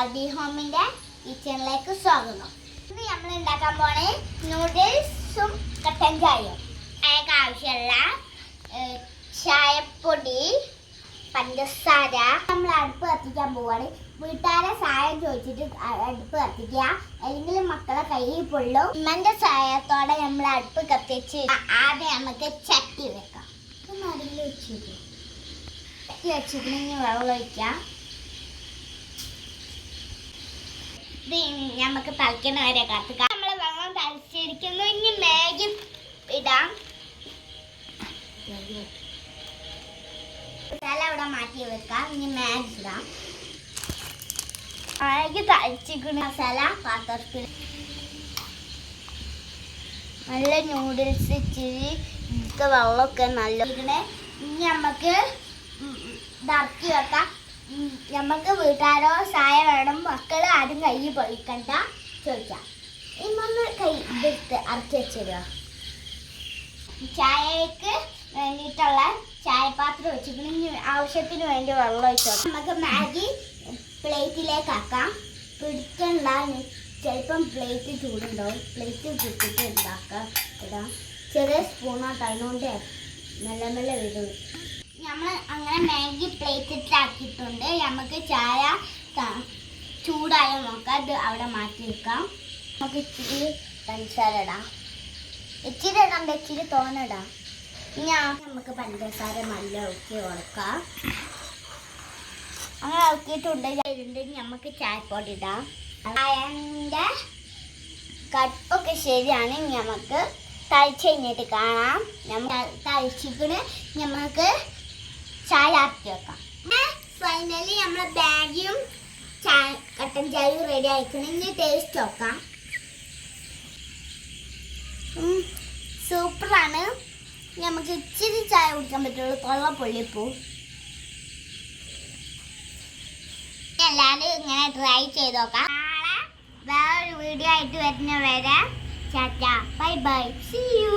അർബി ഹോമിന്റെ കിച്ചണിലേക്ക് സ്വാഗതം. ഇന്ന് നമ്മൾ ഉണ്ടാക്കാൻ പോണേ നൂഡിൽസും കട്ടൻ ചായയും. അതിനൊക്കെ ആവശ്യമുള്ള ചായപ്പൊടി പഞ്ചസാര. നമ്മൾ അടുപ്പ് കത്തിക്കാൻ പോവാണ്. വീട്ടുകാരെ സഹായം ചോദിച്ചിട്ട് അടുപ്പ് കത്തിക്കുക. അല്ലെങ്കിൽ മക്കളെ കയ്യിൽ പൊള്ളും. ഉമ്മന്റെ സഹായത്തോടെ നമ്മൾ അടുപ്പ് കത്തിച്ച് ആദ്യം നമുക്ക് ചട്ടി വെക്കാം. നടുവിൽ വെച്ചിട്ട്. ചട്ടി വെച്ചിട്ടുണ്ടെങ്കിൽ വെള്ളം ഒഴിക്കാം. ഇത് നമുക്ക് തളിക്കണ വരെ കാത്തുക നമ്മൾ വെള്ളം തളിച്ചിരിക്കുന്നു. ഇനി മാഗി ഇടാം. മസാല മാറ്റി വെക്കാം. ഇനി മാഗി ഇടാം. മാഗി തളിച്ചിരിക്കുന്ന. മസാല പാത്രത്തിൽ. നല്ല നൂഡിൽസ് ഇച്ചിരി വെള്ളമൊക്കെ നല്ല ഇനി നമുക്ക് ഇതാക്കി വെക്കാം. നമുക്ക് വീട്ടുകാരോ ചായ വേണം മക്കൾ ആരും കൈ പൊളിക്കണ്ട ചോദിക്കാം. ഇന്നൊന്ന് കൈ ഇതെടുത്ത് അറക്കി വെച്ചിരുക ചായക്ക് വേണ്ടിയിട്ടുള്ള ചായപാത്രം വെച്ചിട്ടുണ്ടെങ്കിൽ ആവശ്യത്തിന് വേണ്ടി വെള്ളം വെച്ചോ നമുക്ക് മാഗി പ്ലേറ്റിലേക്ക് ആക്കാം. പിടിക്കണ്ട ചിലപ്പം പ്ലേറ്റ് ചൂടുണ്ടാവും. പ്ലേറ്റ് ചുറ്റിട്ട് ഉണ്ടാക്കാം ഇടാം. ചെറിയ സ്പൂണാട്ട് തന്നുകൊണ്ട് മെല്ലെ മെല്ലെ വരും നമ്മൾ അങ്ങനെ മാഗി പ്ലേറ്റിട്ടാക്കിയിട്ടുണ്ട് നമുക്ക് ചായ ചൂടായ നോക്കാം അത് അവിടെ മാറ്റി വെക്കാം. നമുക്ക് ഇച്ചിരി പഞ്ചസാര ഇടാം. ഇച്ചിരി ഇടാണ്ട് ഇച്ചിരി തോന്നിടാം ഇനി ആ നമുക്ക് പഞ്ചസാര നല്ല ഒക്കെ ഉറക്കാം അങ്ങനെ ഇളക്കിയിട്ടുണ്ടെങ്കിൽ നമുക്ക് ചായപ്പൊടി ഇടാം. ചായന്റെ കട്ടൊക്കെ ശരിയാണ്. നമുക്ക് തളിച്ച് കഴിഞ്ഞിട്ട് കാണാം. നമ്മൾ തളിച്ചിട്ട് നമുക്ക് ചായ ആക്കി വെക്കാം. ഫൈനലി നമ്മളെ ബാഗിയും ചായ കട്ടൻ ചായയും റെഡി ആയിക്കണം. ഇനി ടേസ്റ്റ് നോക്കാം. സൂപ്പറാണ് നമുക്ക് ഇച്ചിരി ചായ കുടിക്കാൻ പറ്റുള്ളൂ. കൊള്ള പൊള്ളിപ്പൂ. എല്ലാവരും ഇങ്ങനെ ട്രൈ ചെയ്ത് നോക്കാം. നാളെ വേറൊരു വീഡിയോ ആയിട്ട് വരുന്ന വരെ ചാറ്റ. Bye bye see you